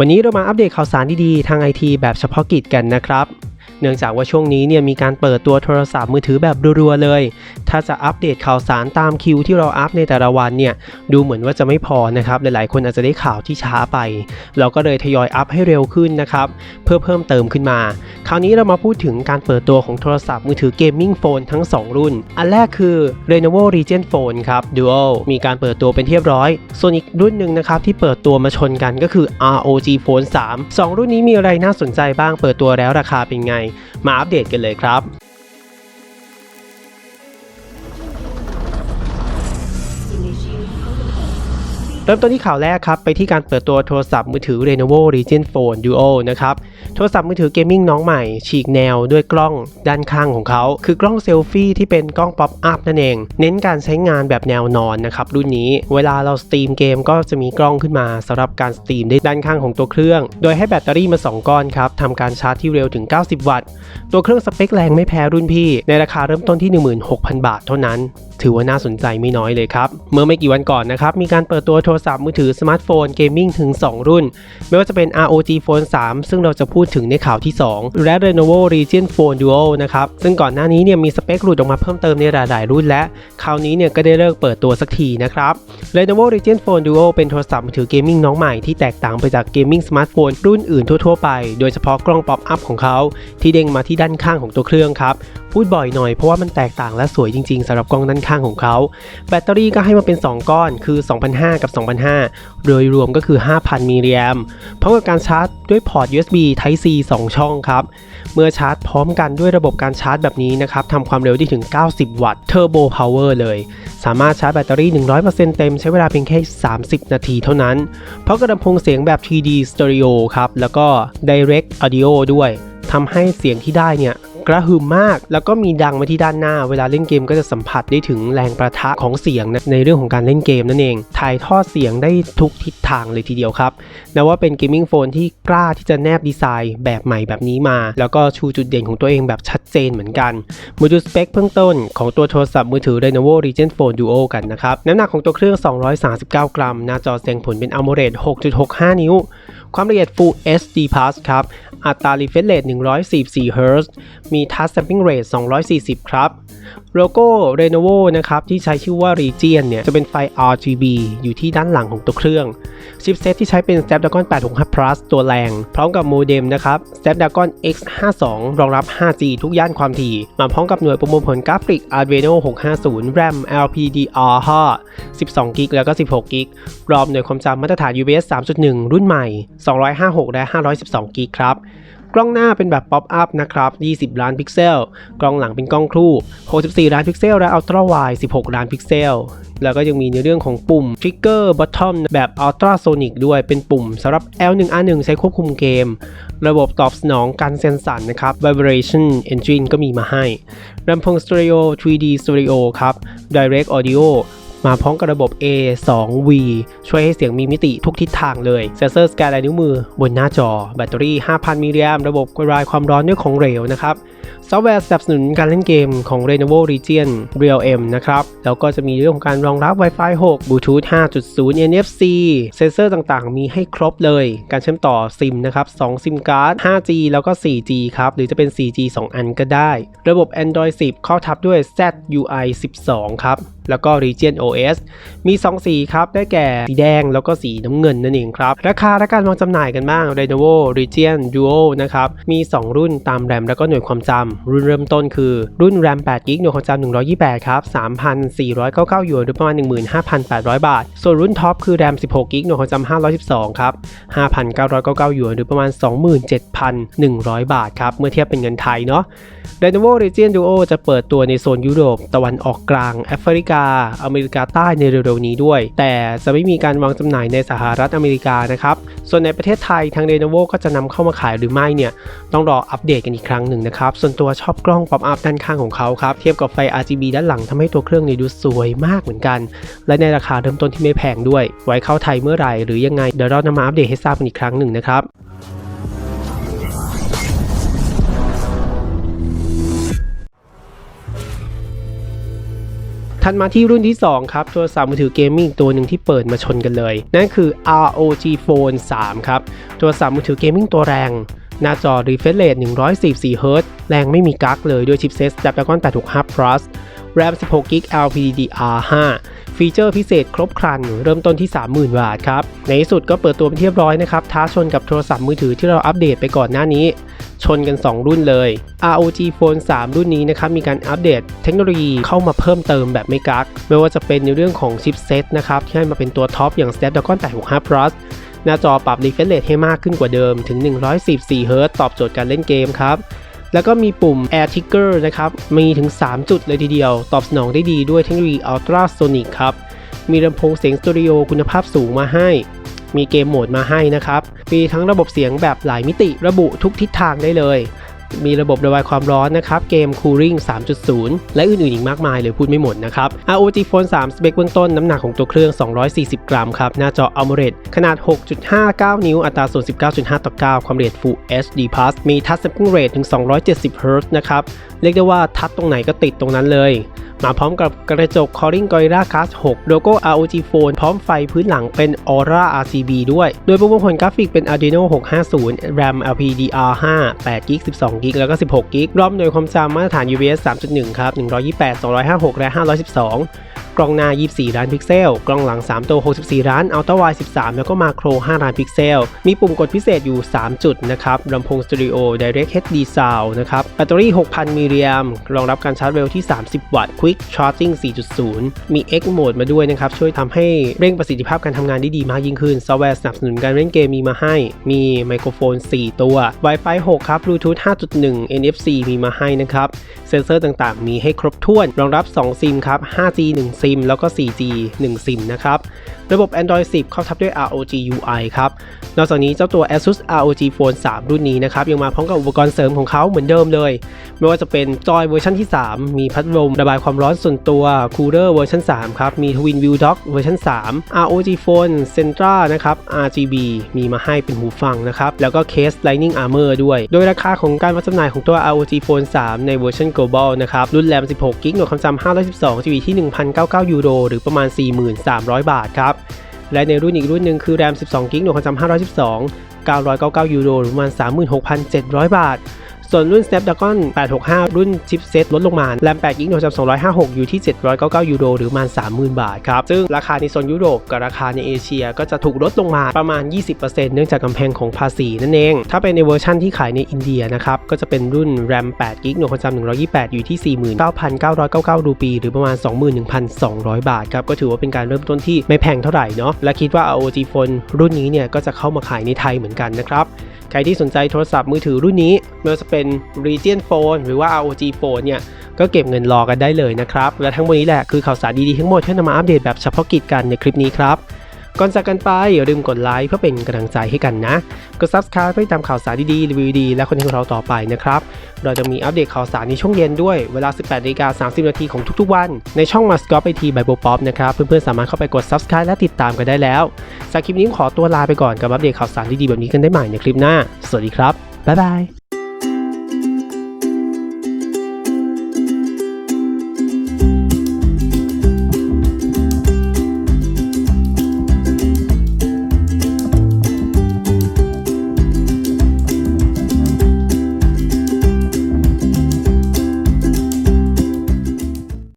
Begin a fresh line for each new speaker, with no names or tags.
วันนี้เรามาอัปเดตข่าวสารดีๆ ทางไอทีแบบเฉพาะกิจกันนะครับ เนื่องจากว่าช่วงนี้เนี่ยมีการเปิดตัวโทรศัพท์มือถือแบบรัวๆเลย ถ้าจะอัปเดตข่าวสารตามคิวที่เราอัปในแต่ละวันเนี่ยดูเหมือนว่าจะไม่พอนะครับหลายๆ คนอาจจะได้ข่าวที่ช้าไป เราก็เลยทยอยอัปให้เร็วขึ้นนะครับเพื่อเพิ่มเติมขึ้นมา คราวนี้เรามาพูดถึงการเปิดตัวของโทรศัพท์มือถือเกมมิ่งโฟนทั้ง 2 รุ่น อันแรกคือ Lenovo Legion Phone ครับ Dual มีการเปิดตัวเป็นที่เรียบร้อย ส่วนอีกรุ่นหนึ่งนะครับที่เปิดตัวมาชนกันก็คือ ROG Phone 3 2 รุ่นนี้มีอะไรน่าสนใจบ้างเปิดตัวแล้วราคาเป็นไงมาอัปเดตกันเลยครับเริ่มต้นที่ข่าวแรกครับ ไปที่การเปิดตัวโทรศัพท์มือถือ Lenovo Legion Phone Duo นะครับ โทรศัพท์มือถือเกมมิ่งน้องใหม่ ฉีกแนวด้วยกล้องด้านข้างของเขา คือกล้องเซลฟี่ที่เป็นกล้องป๊อปอัพนั่นเอง เน้นการใช้งานแบบแนวนอนนะครับรุ่นนี้ เวลาเราสตรีมเกมก็จะมีกล้องขึ้นมาสำหรับการสตรีมได้ด้านข้างของตัวเครื่อง โดยให้แบตเตอรี่มา 2 ก้อนครับทำการชาร์จที่เร็วถึง 90 วัตต์ ตัวเครื่องสเปคแรงไม่แพ้รุ่นพี่ ในราคาเริ่มต้นที่ 16,000 บาทเท่านั้น ถือว่าน่าสนใจไม่น้อยเลยครับ เมื่อไม่กี่วันก่อนนะครับ มีการเปิดตัวโทรศัพท์มือถือสมาร์ทโฟนเกมมิ่งถึง 2 รุ่น ไม่ว่าจะเป็น ROG Phone 3 ซึ่งเราจะพูดถึงในข่าวที่ 2 และ Lenovo Legion Phone Duo นะครับ ซึ่งก่อนหน้านี้เนี่ยมีสเปคหลุดออกมาเพิ่มเติมในหลาย ๆ รุ่นและ คราวนี้เนี่ยก็ได้เลิกเปิดตัวสักทีนะครับ Lenovo Legion Phone Duo เป็นโทรศัพท์มือถือเกมมิ่งน้องใหม่ที่แตกต่างไปจากเกมมิ่งสมาร์ทโฟนรุ่นอื่นทั่ว ๆ ไป โดยเฉพาะกล้องป๊อปอัพของเขา ที่เด้งมาที่ด้านข้างของตัวเครื่องครับ พูดบ่อยหน่อยเพราะว่ามันแตกต่างและสวยจริง ๆสำหรับกล้องด้านข้างของเขา แบตเตอรี่ก็ให้มาเป็น 2 ก้อนคือ 2,500 กับ 2,500 โดยรวมก็คือ 5,000มิลลิแอมพร้อมกับการชาร์จด้วยพอร์ต USB Type C 2 ช่องครับ เมื่อชาร์จพร้อมกันด้วยระบบการชาร์จแบบนี้นะครับทำความเร็วได้ถึง 90 วัตต์เทอร์โบพาวเลย สามารถชาร์จแบตเตอรี่ 100%เต็มใช้เวลาเพียงแค่ 30 นาทีเท่านั้น เพราะกระลำโพงเสียงแบบ 3D Stereo ครับ แล้วก็ Direct Audio ด้วยทำให้เสียงที่ได้เนี่ย กระหึ่มมาก แล้วก็มีดังมาที่ด้านหน้า เวลาเล่นเกมก็จะสัมผัสได้ถึงแรงประทะของเสียงในเรื่องของการเล่นเกมนั่นเอง ถ่ายทอดเสียงได้ทุกทิศทางเลยทีเดียวครับนับว่าเป็นเกมมิ่งโฟนที่กล้าที่จะแนบดีไซน์แบบใหม่แบบนี้มา แล้วก็ชูจุดเด่นของตัวเองแบบชัดเจนเหมือนกันมาดูสเปคเบื้องต้นของตัวโทรศัพท์มือถือ Lenovo Legion Phone Duo กันนะครับ น้ำหนักของตัวเครื่อง 239 กรัม หน้าจอแสดงผลเป็น AMOLED 6.65 นิ้ว ความละเอียด Full HD Plus ครับ อัตรา refresh rate 144 Hz มี touch sampling rate 240 ครับ โลโก้ Lenovo นะครับ ที่ใช้ชื่อว่า Region เนี่ย จะเป็นไฟ RGB อยู่ที่ด้านหลังของตัวเครื่อง ชิปเซตที่ใช้เป็น Snapdragon 865 Plus ตัวแรง พร้อมกับโมเด็มนะครับ Snapdragon X52 รองรับ 5G ทุกย่านความถี่ มาพร้อมกับหน่วยประมวลผลกราฟิก Adreno 650 RAM LPDDR5 12 g b แล้วก็ 16 g b รอมหน่วยความจำมาตรฐาน UBS 3.1 รุ่นใหม่256 และ 512 g b ครับ กล้องหน้าเป็นแบบป๊อปอัพนะครับ 20 ล้านพิกเซล กล้องหลังเป็นกล้องคู่ 64 ล้านพิกเซล และอัลตร้าไวด์16 ล้านพิกเซล แล้วก็ยังมีในเรื่องของปุ่ม Trigger Bottom แบบ Ultra Sonic ด้วย เป็นปุ่มสำหรับ L1R1 ใช้ควบคุมเกม ระบบตอบสนองการเซนสันนะครับ Vibration Engine ก็มีมาให้ลำโพง Stereo 3D Stereo ครับ Direct Audio มาพร้อมกับระบบ A2V ช่วยให้เสียงมีมิติทุกทิศทางเลย เซนเซอร์สแกนลายนิ้วมือบนหน้าจอ แบตเตอรี่ 5,000 มิลลิแอมระบบกระจายความร้อนด้วยของเหลวนะครับซอฟต์แวร์สนับสนุนการเล่นเกมของ Lenovo Region Realm นะครับ แล้วก็จะมีเรื่องของการรองรับ Wi-Fi 6 Bluetooth 5.0 NFC เซนเซอร์ต่างๆ มีให้ครบเลย การเชื่อมต่อซิมนะครับ2ซิมการ์ด 5G แล้วก็ 4G ครับ หรือจะเป็น 4G 2 อันก็ได้ ระบบ Android 10 เข้าทับด้วย ZUI 12 ครับ แล้วก็ Region OS มี 2 สีครับ ได้แก่สีแดงแล้วก็สีน้ำเงินนั่นเองครับ ราคาและการวางจำหน่ายกันบ้าง Lenovo Region Duo นะครับ มี 2 รุ่นตามแรมแล้วก็หน่วยความจำรุ่นเริ่มต้นคือ รุ่น RAM 8 g b หน่วยความจำ128 ครับ 3,499หยวนหรือประมาณ 15,800 บาท ส่วนรุ่นท็อปคือ RAM 16 g b หน่วยความจำ512 ครับ 5,999หยวนหรือประมาณ 27,100 บาทครับ เมื่อเทียบเป็นเงินไทยเนาะ Lenovo Region Duo จะเปิดตัวในโซนยุโรป ตะวันออกกลาง แอฟริกา อเมริกาใต้ในเร็วๆนี้ด้วย แต่จะไม่มีการวางจำหน่ายในสหรัฐอเมริกานะครับ ส่วนในประเทศไทยทาง Lenovo ก็จะนำเข้ามาขายหรือไม่เนี่ยต้องรออัปเดตกันอีกครั้งหนึ่งนะครับ ส่วนตัวชอบกล้องป๊อปอัพด้านข้างของเขาครับ เทียบกับไฟ RGB ด้านหลังทำให้ตัวเครื่องนี้ดูสวยมากเหมือนกัน และในราคาเริ่มต้นที่ไม่แพงด้วย ไว้เข้าไทยเมื่อไหร่หรือยังไงเดี๋ยวเรานำมาอัปเดตให้ทราบกันอีกครั้งหนึ่งนะครับ ถัดมาที่รุ่นที่ 2 ครับ โทรศัพท์มือถือเกมมิ่งตัวหนึ่งที่เปิดมาชนกันเลย นั่นคือ ROG Phone 3 ครับ โทรศัพท์มือถือเกมมิ่งตัวแรง หน้าจอ refresh rate 144 Hz แรงไม่มีกั๊กเลยด้วยชิปเซ็ต Snapdragon 865 Plus RAM 16 g b LPDDR5 ฟีเจอร์พิเศษครบครัน เริ่มต้นที่ 30,000 บาทครับ ในที่สุดก็เปิดตัวเป็นที่เรียบร้อยนะครับ ท้าชนกับโทรศัพท์มือถือที่เราอัปเดตไปก่อนหน้านี้ ชนกัน 2 รุ่นเลย ROG Phone 3 รุ่นนี้นะครับมีการอัปเดตเทคโนโลยีเข้ามาเพิ่มเติมแบบไม่กักไม่ว่าจะเป็นในเรื่องของชิปเซตนะครับที่ให้มาเป็นตัวท็อปอย่าง Snapdragon 865 Plus หน้าจอปรับ refresh rate ให้มากขึ้นกว่าเดิมถึง144 Hz ตอบโจทย์การเล่นเกมครับแล้วก็มีปุ่ม Air Trigger นะครับ มีถึง 3 จุดเลยทีเดียว ตอบสนองได้ดีด้วยเทคโนโลยี Ultrasonic ครับ มีลำโพงเสียงสตูดิโอคุณภาพสูงมาให้ มีเกมโหมดมาให้นะครับ มีทั้งระบบเสียงแบบหลายมิติระบุทุกทิศทางได้เลย มีระบบระบายความร้อนนะครับ เกม Cooling 3.0 และอื่นๆ อีกมากมายเลยพูดไม่หมดนะครับ ROG Phone 3 สเปคเบื้องต้นน้ำหนักของตัวเครื่อง 240 กรัมครับ หน้าจอ AMOLED ขนาด 6.59 นิ้ว อัตราส่วน 19.5 ต่อ 9 ความละเอียด Full HD Plus มี Touch Sampling Rate ถึง 270 Hz นะครับ เรียกได้ว่าทัดตรงไหนก็ติดตรงนั้นเลย มาพร้อมกับกระจก Corning Gorilla Glass 6 โลโก้ ROG Phone พร้อมไฟพื้นหลังเป็น Aura RGB ด้วย โดยประมวลผลกราฟิกเป็น Adreno 650 RAM LPDR5 8 g b 12 g b แล้วก็ 16 g b รอมหน่วยความจำมาตรฐาน UVS 3.1 ครับ 128 256 และ 512 กล้องหน้า 24 ล้านพิกเซล กล้องหลัง 3 ตัว 64 ล้าน Ultra Wide 13 แล้วก็มาโคร 5 ล้านพิกเซล มีปุ่มกดพิเศษอยู่ 3 จุดนะครับลำโพงสตูดิโอ Direct HD Sound นะครับ แบตเตอรี่ 6,000 มิลลิแอมรองรับการชาร์จเร็วที่ 30 วัตต์ Quick Charging 4.0 มี X Mode มาด้วยนะครับ ช่วยทำให้เร่งประสิทธิภาพการทำงานได้ดีมากยิ่งขึ้น ซอฟต์แวร์สนับสนุนการเล่นเกมมีมาให้ มีไมโครโฟน 4 ตัว Wi-Fi 6 ครับ Bluetooth 5.1 NFC มีมาให้นะครับ เซนเซอร์ต่างๆ มีให้ครบถ้วน รองรับ 2 ซิมครับ 5G 1ซิมแล้วก็ 4G 1 ซิมนะครับ ระบบ Android 10เข้าทับด้วย ROG UI ครับ นอกจากนี้เจ้าตัว ASUS ROG Phone 3 รุ่นนี้นะครับ ยังมาพร้อมกับอุปกรณ์เสริมของเขาเหมือนเดิมเลย ไม่ว่าจะเป็นจอยเวอร์ชันที่ 3 มีพัดลมระบายความร้อนส่วนตัวคูลเลอร์เวอร์ชัน3ครับ มี Twin View Dock เวอร์ชัน3 ROG Phone Centra นะครับ RGB มีมาให้เป็นหูฟังนะครับ แล้วก็เคส Lightning Armor ด้วย โดยราคาของการวางจำหน่ายของตัว ROG Phone 3 ในเวอร์ชัน Global นะครับ รุ่นแรม 16กิกหน่วยความจำ 512GB ที่ 1,999 9 ยูโร หรือประมาณ 4,300 บาทครับ และในรุ่นอีกรุ่นหนึ่งคือ RAM 12 GB 1 5 1 2 999 ยูโร หรือประมาณ 36,700 บาท ส่วนรุ่น Snapdragon 865 รุ่นชิปเซตลดลงมา RAM 8 g b หน่วยจำ256 อยู่ที่ 799 ยูโร หรือประมาณ 30,000 บาทครับ ซึ่งราคาในโซนยุโรปกับราคาในเอเชียก็จะถูกลดลงมาประมาณ 20%เนื่องจากกำแพงของภาษีนั่นเอง ถ้าเป็นในเวอร์ชั่นที่ขายในอินเดียนะครับ ก็จะเป็นรุ่น RAM 8 g b หน่วยความจำ128 อยู่ที่ 49,999 รูปี หรือประมาณ 21,200 บาทครับ ก็ถือว่าเป็นการเริ่มต้นที่ไม่แพงเท่าไหร่เนาะ และคิดว่า ROG Phone รุ่นนี้เนี่ยก็จะเข้ามาขายในไทยเหมือนกันนะครับ ใครที่สนใจโทรศัพท์มือถือรุ่นนี้ไม่ว่าจะเเป็น Region Phone หรือว่า ROG Phone เนี่ยก็เก็บเงินรอกันได้เลยนะครับ และทั้งหมดนี้แหละคือข่าวสารดีๆทั้งหมดที่นำมาอัปเดตแบบเฉพาะกิจกันในคลิปนี้ครับก่อนจากกันไปอย่าลืมกดไลค์เพื่อเป็นกำลังใจให้กันนะ กด Subscribe เพื่อติดตามข่าวสารดีๆรีวิวดีและคนของเราต่อไปนะครับ เราจะมีอัปเดตข่าวสารในช่วงเย็นด้วย เวลา 18นาฬิกา30 นาทีของทุกๆวัน ในช่อง m u s c o p ไอทีบายโบป๊อปนะครับ เพื่อนๆ สามารถเข้าไปกด Subscribe และติดตามกันได้แล้วสำหรับคลิปนี้ขอตัวลาไปก่อนกับอัปเดตข่าวสารดีๆแบบนี้กันได้ใหม่ในคลิปหน้า สวัสดีครับ บ๊ายบาย